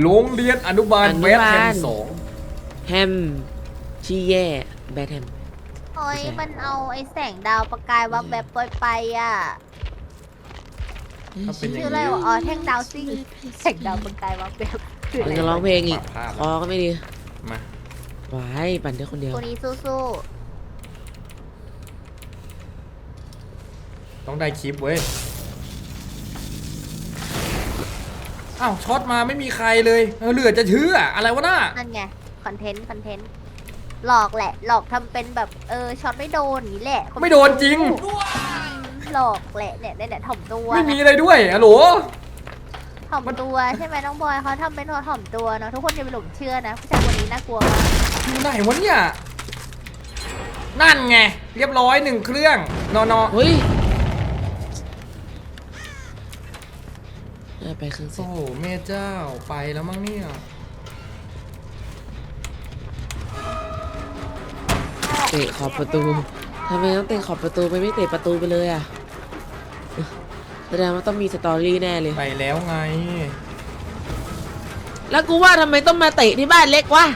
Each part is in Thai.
โรงเรียนอนุบาลอนุแวบาลดแฮมสองแฮมชี้แย่แบทแฮม โอ้ยไม่ใช่มันเอาไอ้แสงดาวประกายวับแบบปล่อยไปอะ ถ้าเป็นอย่างชื่ออะไรนี้วะ อ๋อ แท่งดาวซิ่ง แสงดาวประกายวับแบบคือมัอะนไรจะร้องเพลงอีกปรับภาพคอก็ไม่ดีมา วายปั่นได้คนเดียว ตัวนี้สู้ต้องได้คลิปเว้ย อ้าวช็อตมาไม่มีใครเลยเออเหลือจะเชื่ออะไรวะน่าๆนั่นไงคอนเทนต์คอนเทนต์หลอกแหละ หลอกทำเป็นแบบเออช็อตไม่โดนอย่างนี้แหละไม่โดนจริง หลอกแหละเนี่ยเนี่ยเนี่ยถ่อมตัวไม่มีอะไรด้วยอะโหล ถ่อมตัวใช่ไหมน้องบอยเขาทำเป็นว่าถ่อมตัวเนาะทุกคนอย่าไปหลงเชื่อนะผู้ชายคนนี้น่ากลัวมากอยู่ไหนวะเนี่ย นั่นไง เรียบร้อยหนึ่งเครื่อง นอนอเฮ้ย ได้ไปครึ่งเซโอ้ตโหแม่เจ้าไปแล้วมั้งเนี่ยเตะขอบประตูทำไมต้องเตะขอบประตูไปไม่เตะประตูไปเลยอะแสดงว่าต้องมีสตอรี่แน่เลย ไปแล้วไง แล้วกูว่าทำไมต้องมาเตะที่บ้านเล็กวะ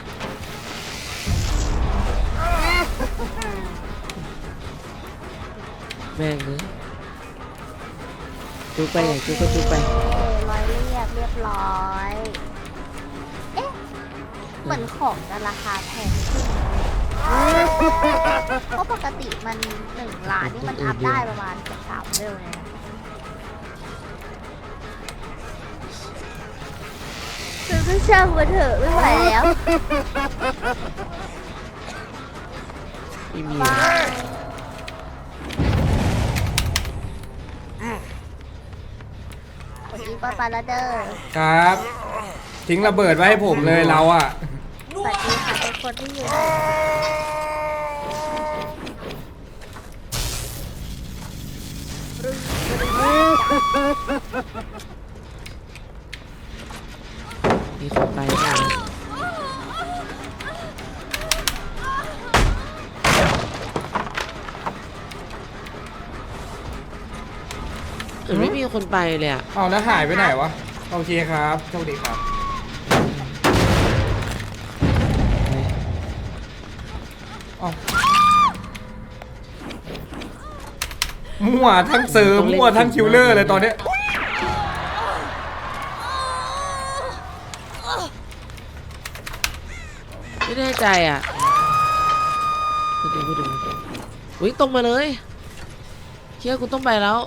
แม่งเลยจูไปไหนจูก็จูไปเออ ร้อยเรียบเรียบร้อย เอ๊ะ เหมือนของจะราคาแพงขึ้นเพราะปกติมันหนึ่งล้านนี่มันอัพได้ประมาณเกือบสามเดือนเลยนะคือก็ช่างมาเถอะไม่ไหวแล้วไม่มีบ้า ปาปาลาเดอร์ครับ ทิ้งระเบิดไว้ให้ผมเลยเราอะสวัสดีค่ะทุกคนที่อยู่มีคนไปเปล่า มือนไม่มีคนไปเลยอะเอาแล้วหายไปไหนวะ โอเคครับโชคดีครับ เอามั่วทั้งเสริมมั่วทั้งคิวเลอร์เลยตอนเนี้ย ไม่แน่ใจอะไปดูไปดูอุ้ยตรงมาเลยเชื่อกูต้องไปแล้ว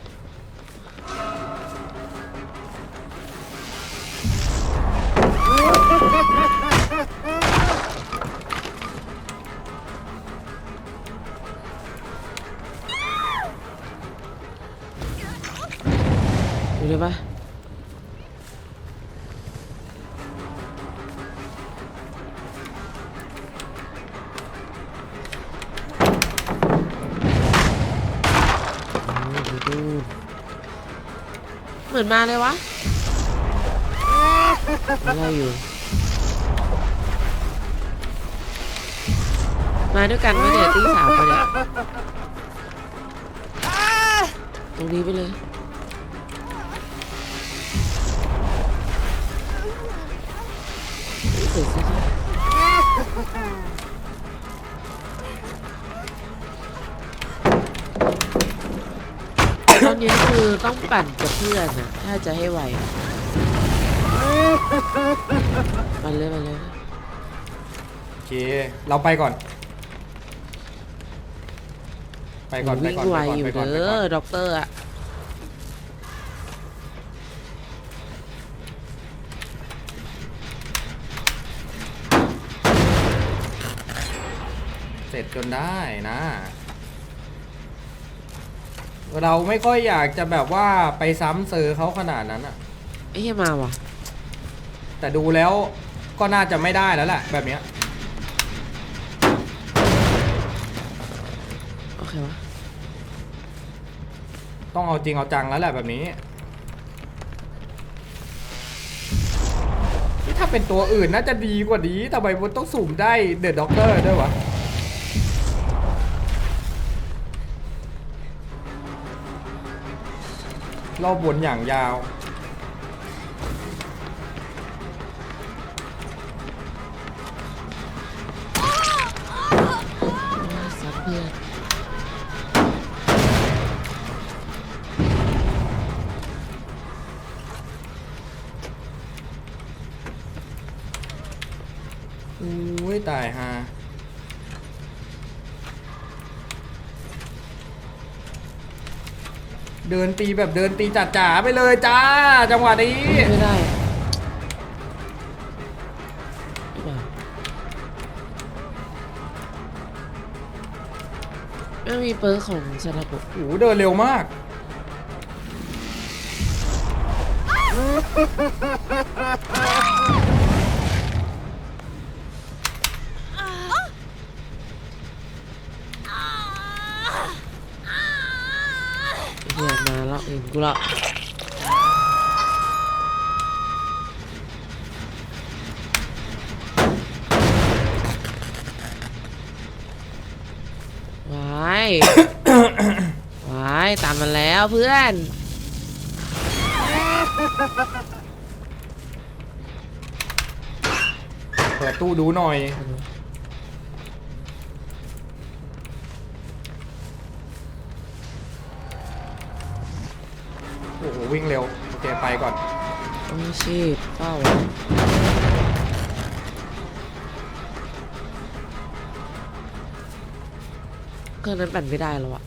นมาเลยวะอะไรอยู่ มาด้วยกันไหมเนี่ยตีสามไปะเนี่ยตรงนี้ไปเลย ต้องปั่นกับเพื่อนนะถ้าจะให้ไหวมันเลยมันเลยโอเค เราไปก่อน ไปก่อนไปวิ่งก่อนไวไปก่อนอยู่ไปก่อนไปเด้ก่ออนด็อกเตอร์อะเสร็จจนได้นะ เราไม่ค่อยอยากจะแบบว่าไปซ้ำเซอร์เขาขนาดนั้นอะไอ้เหี้ยมาว่ะแต่ดูแล้วก็น่าจะไม่ได้แล้วแหละแบบเนี้ยโอเควะต้องเอาจริงเอาจังแล้วแหละแบบนี้นี่ถ้าเป็นตัวอื่นน่าจะดีกว่านี้ทำไมมันต้องสุ่มได้เดอะด็อกเตอร์ด้วยวะ รอบบนอย่างยาวอุ้ยตายฮะ เดินตีแบบเดินตีจัดจ๋าไปเลยจ้า จังหวะนี้ไม่ได้ไม่ได้ไม่มีเปิร์กของซาลาโกะโอ้โหเดินเร็วมากเฮียมาแล้วเห็น กูละวายวายตามมาแล้วเพื่อนเปิดตู้ดูหน่อย วิ่งเร็ว โอเค ไปก่อนโอ้ชีพเป้าเครื่องนั้นปั่นไม่ได้แล้วอะ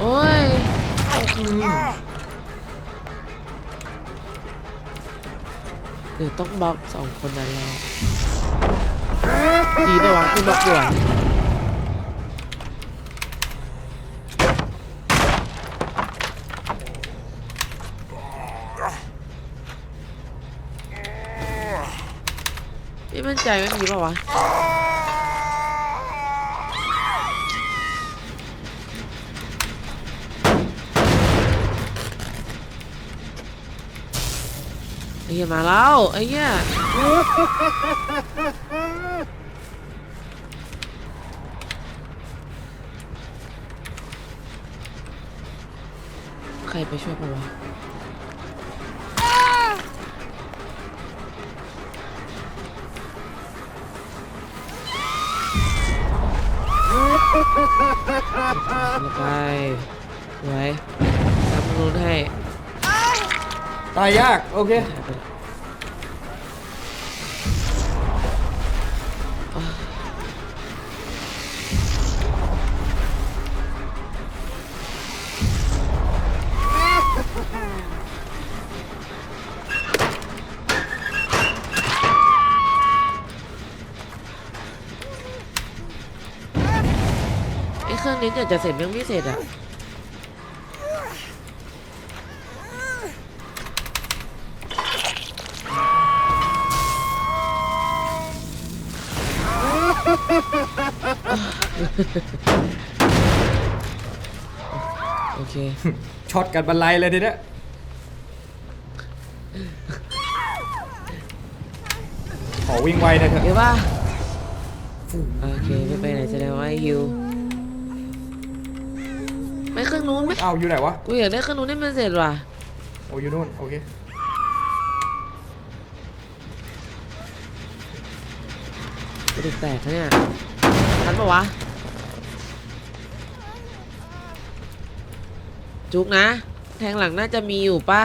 โอ้ย เดต้องบล็อกสองคนนั้นแล้วดีนะวะคือบล็อกด่วนไม่มั่นใจว่ามีป่าวะ ยมาแล้วไอ้เหี้ยใครไปช่วยปะวะไปไว้ทำนู้นให้ ตายยาก โอเค ไป รื่องนี้เดี๋ยวจะเสร็จยังไม่เสร็จอะโอเค ช็อตกันบันไลเลยทีเนี้ยขอวิ่งไวหน่อยเถเดี๋ยอะวป่ะโอเคไม่ไปไหนแสดงว่าฮิวไปเค รื่องนู้นไหมอ้าวอยู่ไหนวะ กูอยากได้เครื่องนู้นให้มันเสร็จว่ะโอ้อยู่นู่นโอเคกระดูกแตกนะเนี่ยทันปะวะ จุกนะ แทงหลังน่าจะมีอยู่ป่ะ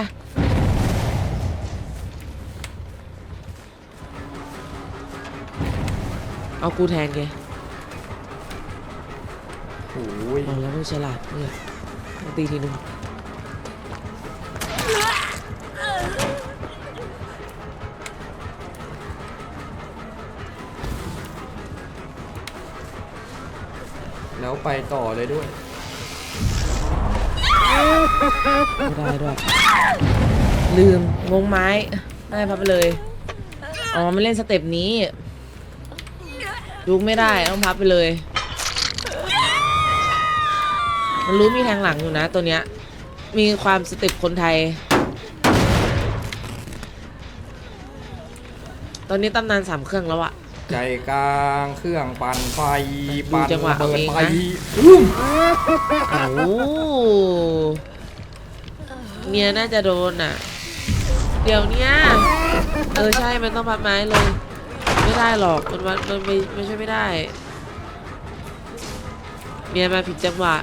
เอากูแทนแกโอ้ย เอาแล้วมึงฉลาดเนี่ย ตีทีนึงแล้วไปต่อเลยด้วย ไม่ได้ด้วย ลืมงงไม้ ได้พับไปเลย อ๋อ ไม่เล่นสเต็ปนี้ลุกไม่ได้ ต้องพับไปเลย มันรู้มีแทงหลังอยู่นะตัวเนี้ย มีความสเต็ปคนไทย ตอนนี้ตำนานสามเครื่องแล้วอะ ใจกลางเครื่องปั่นไฟดูปั่นจังหวะระเบิดเอาเองไฟนะอุ้มเอาเมียน่าจะโดนอะ เดี๋ยวเนี้ยเออใช่มันต้องพับไม้เลย ไม่ได้หรอกมันมันมันไม่ไม่ใช่วยไม่ได้ เมียมาผิดจังหวะ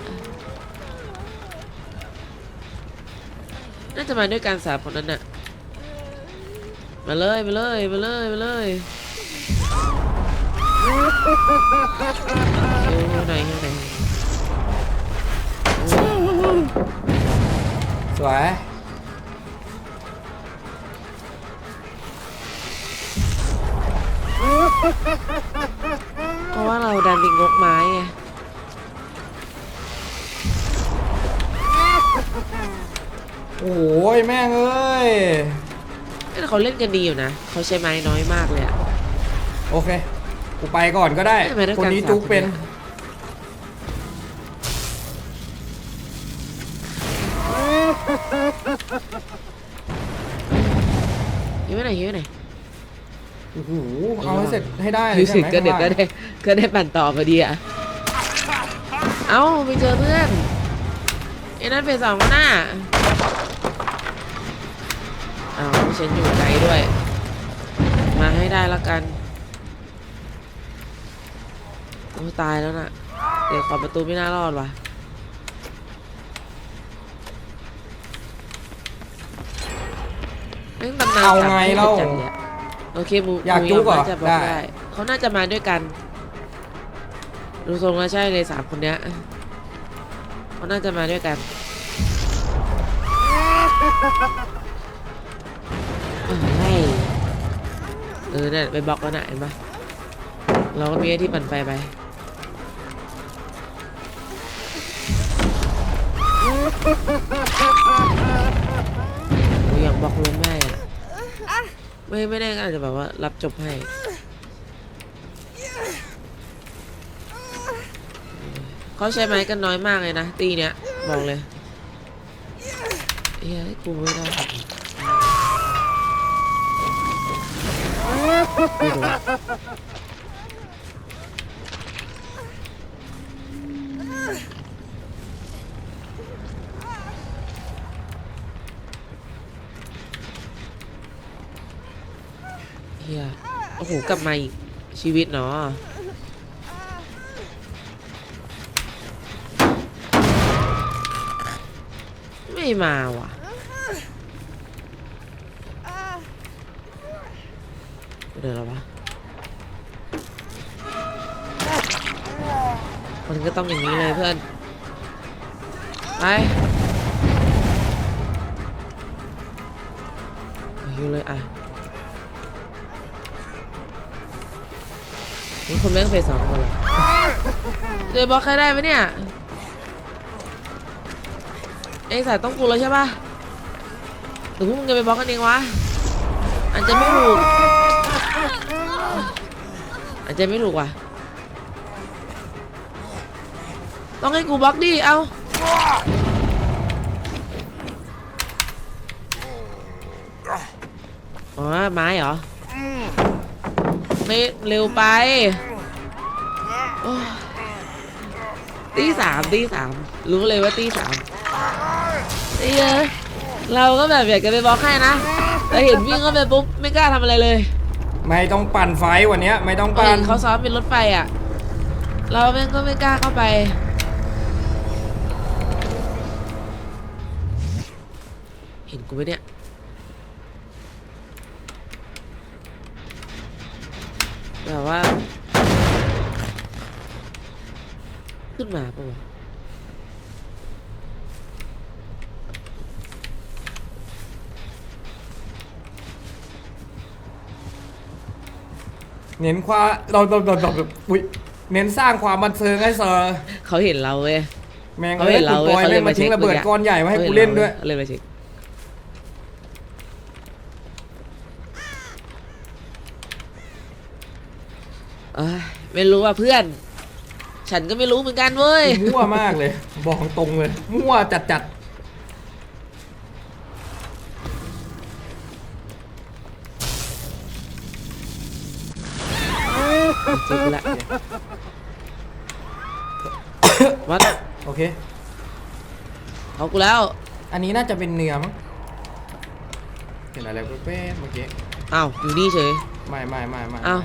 น่าจะมาด้วยกันสามคนนั้นน่ะ มาเลย มาเลย มาเลย มาเลยเฮ้ยไหนไหนสวย เพราะว่าเราดันเป็นงกไม้ไง โอ้ยแม่งเอ้ย แต่เขาเล่นกันดีอยู่นะเขาใช้ไม้น้อยมากเลยอะ โอเค กูไปก่อนก็ได้ทำไมต้องคนนี้การจุกเป็นสามคนเนี่ยหิวไหนหิวไหนโอ้โห เอาให้เสร็จให้ได้เลยรู้สึกใช่ไหมก็เด็ดก็ข้างล่างได้ก็ได้ปั่นต่อพอดีอะเอ้าไปเจอเพื่อนไอ้นั่นเป็นสองหน้าเอ้าฉันอยู่ไกลด้วย มาให้ได้ละกันโอ้ตายแล้วน่ะ เดี๋ยวขอบประตูไม่น่ารอดว่ะเรื่องตำนานเอาไงสมเล่าจัดนี่ยโอเคมูอยากมูจุ๊กเหรอน่าจะบล็อกได้ได้ เขาน่าจะมาด้วยกัน ดูทรงแล้วใช่เลยสามคนเนี้ยเขาน่าจะมาด้วยกัน เออเนี่ยไปบล็อกแล้วนะเห็นปะเราก็มีไอ้ที่ปั่นไฟไปกูยังบล็อกลงไม่อะไม่ไม่ได้ก็อาจจะแบบว่ารับจบให้เขาใช้ไม้กันน้อยมากเลยนะตีเนี้ยบอกเลยเฮ้ยกูไม่ได้ ไม่รู้เฮียโอ้โห กลับมาอีก ชีวิตเนาะไม่มาว่ะ เดี๋ยวแล้ววะมันก็ต้องอย่างนี้เลยเพื่อน ไปอยู่เลยอะนี่คนแม่งเฟสสองคนเหรอเจอบล็อกใครได้ไหมเนี่ยไอ้สายต้องกูแล้วใช่ปะหรือพวกมึงจะไปบล็อกกันเองวะอาจจะไม่ถูก จจะไม่ถูกว่ะ ต้องให้กูบล็อกดิ เอาอ๋อไม้เหรอ ไม่เร็วไปตีสามตีสามรู้เลยว่าตีสามไอ้เหี้ยเราก็แบบอยากจะไปบล็อกให้นะแต่เห็นวิ่งเข้าไปปุ๊บ ไม่กล้าทำอะไรเลย ไม่ต้องปั่นไฟวันเนี้ยไม่ต้องเห็ปั่นนเขาซ้อมเป็นรถไฟอะ เราแม่งก็ไม่กล้าเข้าไป เห็นกูไหมเนี่ย แบบว่า ขึ้นมาปะวะ เน้นความเราเราเราเราอุ๊ยเน้นสร้างความบันเทิงให้เซอร์เขาเห็นเราเว้ย แม่งเขาเอ้เห็ยนคุเราณเว้บยอยเขาเลแม่ยงมามาเช็ทิ้ค งระเบิดเมื่อกี้ก้อนใหญ่มาให้กูเล่นด้วยขาเลยมาเช็คเอ้ยไม่รู้ว่าเพื่อน ฉันก็ไม่รู้เหมือนกันเว้ย มั่วมากเลย บอกตรงเลย มั่วจัดจัดเจอกูละวัดๆโอเค เอากูแล้วอันนี้น่าจะเป็นเนื้อมั้งเห็นอะไรแป๊บๆเมื่อกี้อ้าวอยู่นี่เฉยไม่ไม่ไม่ไม่อ้าว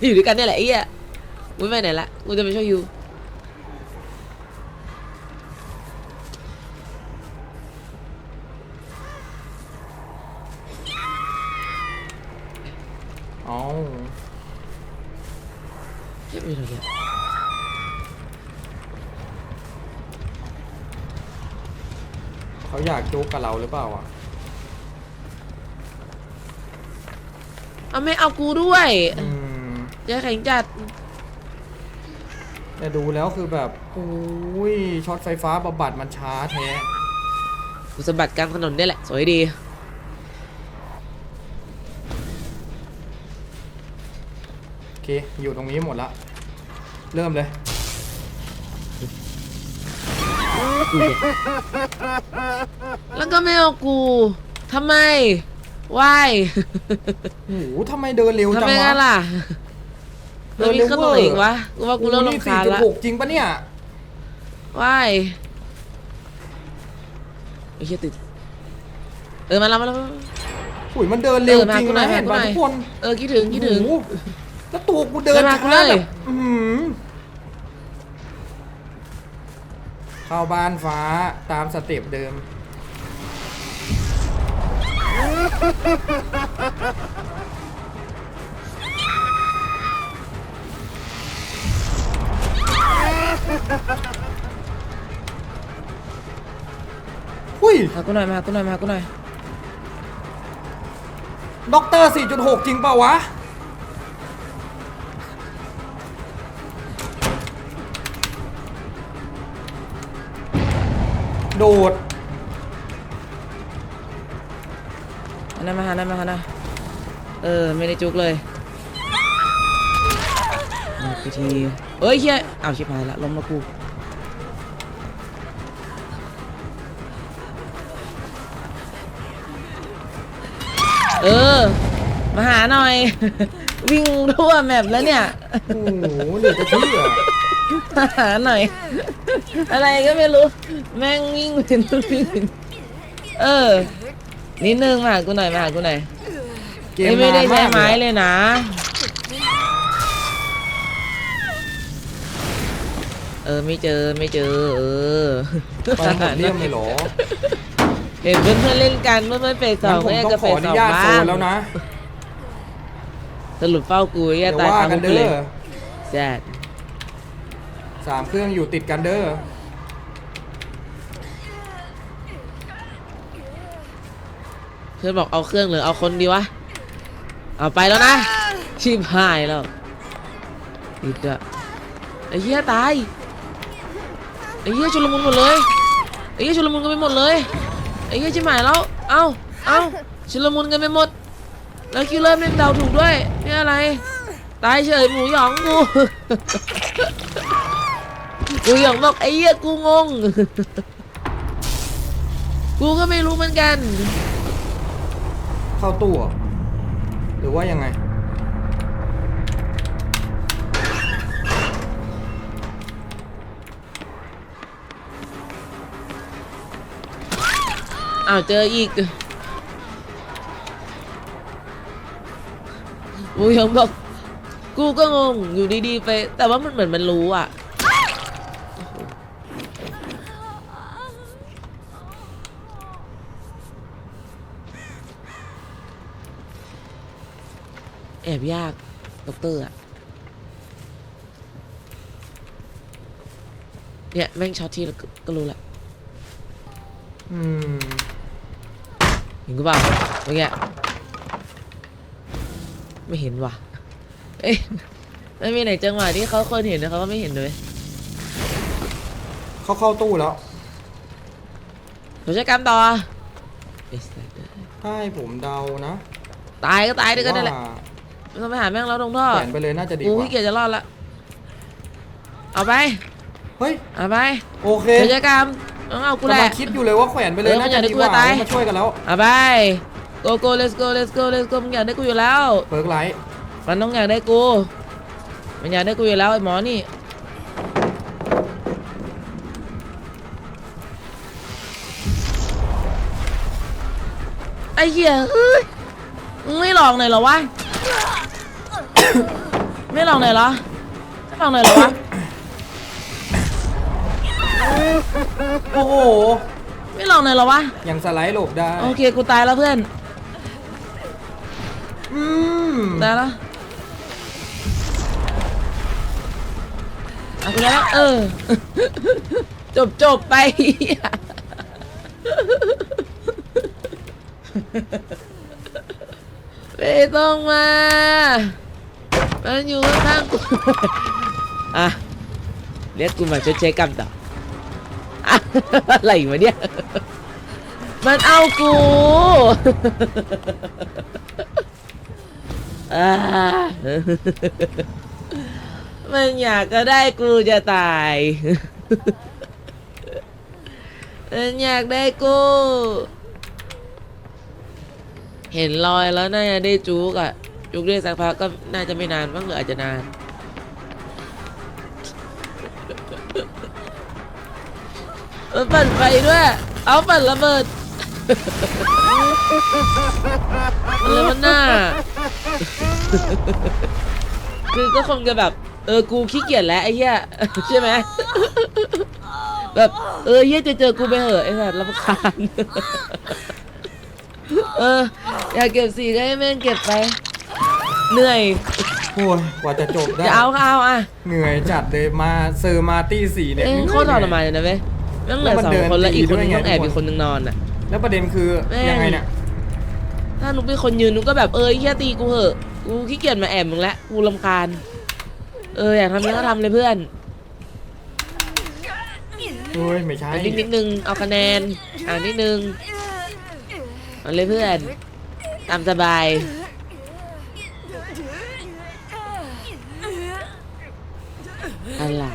อยู่ด้วยกันเนี่ยแหละไอ้เหี้ยกูไม่ไปไหนละกูจะไปช่วยยู จุกกับเราหรือเปล่าอะเอาไม่เอากูด้วยอืมจะแข่งจัดแต่ดูแล้วคือแบบโอ้ยช็อตไฟฟ้าบำบัดมันช้าแท้กูสะบัดกลางถนนเนี่ยแหละ สวยดี โอเค อยู่ตรงนี้หมดละ เริ่มเลย แล้วก็ไม่เอากูทำไมวายโอ้โหทำไมเดินเร็วทำจังไมวะกันล่ะเดิเรานมีเร็วขึ้นตรงไหนอีกวะกูว่ากูเริ่มโอ้โหนี่รำคาญละ4.6จริงปะเนี่ยวายไอ้เหี้ยติดเออมาแล้วมาแล้วมาแล้ว อุ้ยมันเดินเร็วเออมาจริงกูหน่นะอยเห็นมาป่ะกูหน่อย ทุกคนเออคิดถึงคิดถึง โอ้โหแล้วตัวกูเดินเดินมากูช้าเลย แบบอื้อหือ เข้าบ้านฟ้าตามสเต็ปเดิม หุ้ยมากูหน่อยมากูหน่อยมากูหน่อยด็อกเตอร์ 4.6 จริงเปล่าวะ ดดหันหน้ามาหันหน้ามาหันหน้าเออ ไม่ได้จุกเลยหมดพิธีเอ้ยเฮียอ้าวชิบหายละล้มแล้วกูเออ มาหาหน่อย วิ่งทั่วแมปแล้วเนี่ย โอ้โหเหลือจะเชื่อมา หาหน่อย อะไรก็ไม่รู้ แม่งวิ่งไปนู่นวิ่งไปนี่เออ นิดนึงมาหากูหน่อยมาหากูหน่อยเกมนี่ไม่ได้นานใช้มากไม้เลยเลยนะ เออไม่เจอไม่เจอ เออตอนผมเรียกไม่หรอเห็นเพื่อนๆเล่นกันเพื่อนๆเฟสสงั้อนงผมก็ยังต้อจะงเฟขอสอสนุองญาตโซบ้างนแล้วนะสรุปเฝ้ากูเดี๋แย่ยวตายว่าคากันมุกเด้เลยอแจ๊ด สามเครื่องอยู่ติดกันเด้อเพื่อนบอกเอาเครื่องหรือเอาคนดีวะ เอาไปแล้วนะ ชิบหายแล้วติดอะไอ้เหี้ยตาย ไอ้เหี้ยชุลมุนหมดเลย ไอ้เหี้ยชุลมุนกันไปหมดเลย ไอ้เหี้ยชิบหายแล้ว เอ้า เอ้าชุลมุนกันไปหมด แล้วคิวเลอร์แม่งเดาถูกด้วย นี่อะไร ตายเฉยหมูหยองกู หมูหยองบอกไอ้เหี้ยกูงง กูก็ไม่รู้เหมือนกัน เข้าตู้เหรอหรือว่ายังไง อ้าวเจออีกหมูหยองบอกกูก็งงอยู่ดีๆไป แต่ว่ามันเหมือนมันรู้อะ ยากด็อกเตอร์อะเนี่ย แม่งช็อตที่แล้วก็ก็รู้แหละอืมเห็นกูเปล่าเมื่อกี้ไม่เห็นว่ะ เอ๊ะไม่มีไหนจังหวะที่เขาคนเห็นนะเขาก็ไม่เห็นเลยเขาเข้าตู้แล้วเราใช้กรรมต่อไอ้สัสเอ้ยถ้าให้ผมเดานะ ตายก็ตายด้วยกันนั่นแหละ ว่า ไม่ไปหาแม่งแล้วตรงท่อแขวนไปเลยน่าจะดีกว่าอู้เกียจะรอดละเอาไปเฮ้ย เอาไปโอเคกิจกรรมต้องเอากูแหละคิดอยู่เลยว่าแขวนไปเลยน่าจะดีกว่ามันอยากได้ตัตาย มาช่วยกันแล้วเอาไป go go let's go let's go let's go มันอยากได้กูอยู่แล้ว เปิร์กไลท์มันต้องอยากได้กู มันอยากได้กูอยู่แล้วไอ้หมอนี่ ไอ้เหี้ยเฮ้ยไม่หลอกหน่อยหรอวะ ไม่ลองหน่อยเหรอไม่ลองหน่อยเหรอวะ โอ้โห ไม่ลองหน่อยเหรอวะ ยังสไลด์หลบได้ โอเค กูตายแล้วเพื่อน อืมตายแล้วเอาไปแล้วเออ จบจบไป ไม่ต้องมา มันอยู่ข้างๆกู อะ เรียกกูมาชดใช้กรรมต่ออะอะไรวะเนี่ย มันเอากูอ่ามันอยากก็ได้กูจะตาย มันอยากได้กู เห็นรอยแล้วน่าจะได้จุกอะจุกได้สักพักก็น่าจะไม่นานบ้างหรืออาจจะนาน มันปั่นไฟด้วย เอาปั่นระเบิดมันเลยมันหน้า คือก็คงจะแบบ เออ กูขี้เกียจแล้วไอ้เหี้ยใช่ไหมแบบ เออเหี้ยจะเจอกูไปเหอะไอ้สัตว์รำคาญ เออ อยากเก็บสีก็ให้แม่งเก็บไป เหนื่อยโอ้ยกว่าจะจบได้ จะเอาก็เอาอะเหนื่อยจัดเลยมาเซอร์มาตี้สี่เนี่ยเอ้ยโคตรทรมานเลยนะเว้ยแม่งเหลือแล้วมันสองเดินคนแล้วอีกคนนึงตีด้วยไงต้องแอบทุกคนอีกคนนึงนอนอะ แล้วประเด็นคือแม่งยังไงเนี่ยถ้านุกเป็นคนยืนนุกก็แบบเออแค่ตีกูเหอะ กูขี้เกียจมาแอบมึงแล้วกูรำคาญ เอออยากทำนี้ก็ทำเลยเพื่อนโอ้ยไม่ใช่อันนี้นิดนึงเอาคะแนน อ่านนิดนึง เอาเลยเพื่อนตามสบาย อะไร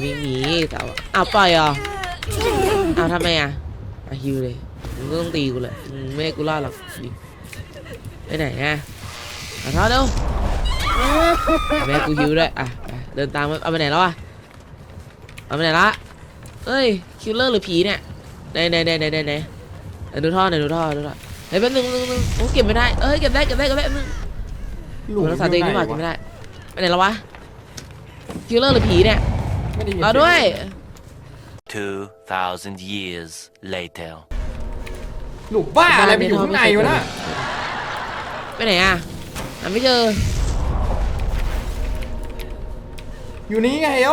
ไม่มีแต่ว่าเอาปล่อยเหรอเอาทำไมอะอะฮิวเลยมึงก็ต้องตีกูเลยมึงไม่ให้กูรอดหรอกไปไหนอะเอาเท้าเร็วเอาไม่กูฮิวด้วยอะเดินตามเอาไปไหนแล้วอะเอาไปไหนละเอ้ยคิลเลอร์หรือผีเนี่ยไหนไหนไหนไหนไหน ไหนไหนดูท่อไหนดูท่อดูท่อเฮ้ยแป๊บนึงแป๊บนึงแป๊บนึงโอ้เก็บไม่ได้เอ้ยเก็บได้เก็บได้เก็บได้แป๊บนึงหลุโอ้มรักษาตัวเองไม่หวาดยู่กินไหนไม่ได้ไปไหนแล้ววะคิลเลอร์หรือผีเนี่ยไม่ได้ยินเอาด้วย 2,000 years later. หลุมบ้าอะไรไปอยู่ข้างในวะน่ะไปไหนอะหาไม่เจอ อยู่นี้ไงโอ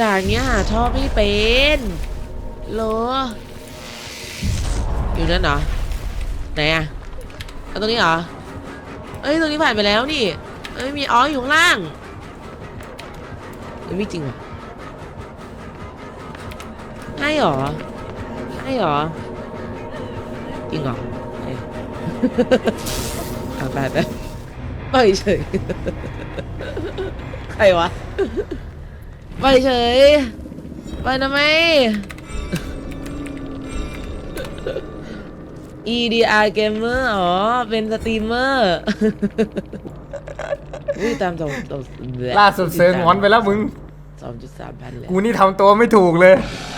ด่านเนี้ยหาท่อไม่เป็นเหรอ อยู่นั่นเหรอไหนอะเอาตรงนี้เหรอเอ้ยตรงนี้ผ่านไปแล้วนี่เอ้ยมีอ๋ออยู่ข้างล่างเอ้ยไม่จริงเหรอให้เหรอให้เหรอจริงเหรอเอ้ยเอาไปไปไปเฉย ใครวะไปเฉยไปทำไม EDR Gamer อ๋อ เป็นสตรีมเมอร์อุ้ยตามสองสองล่าสุดเซิร์งงอนไปแล้วมึง สองจุดสามพันเลย กูนี่ทำตัวไม่ถูกเลยอ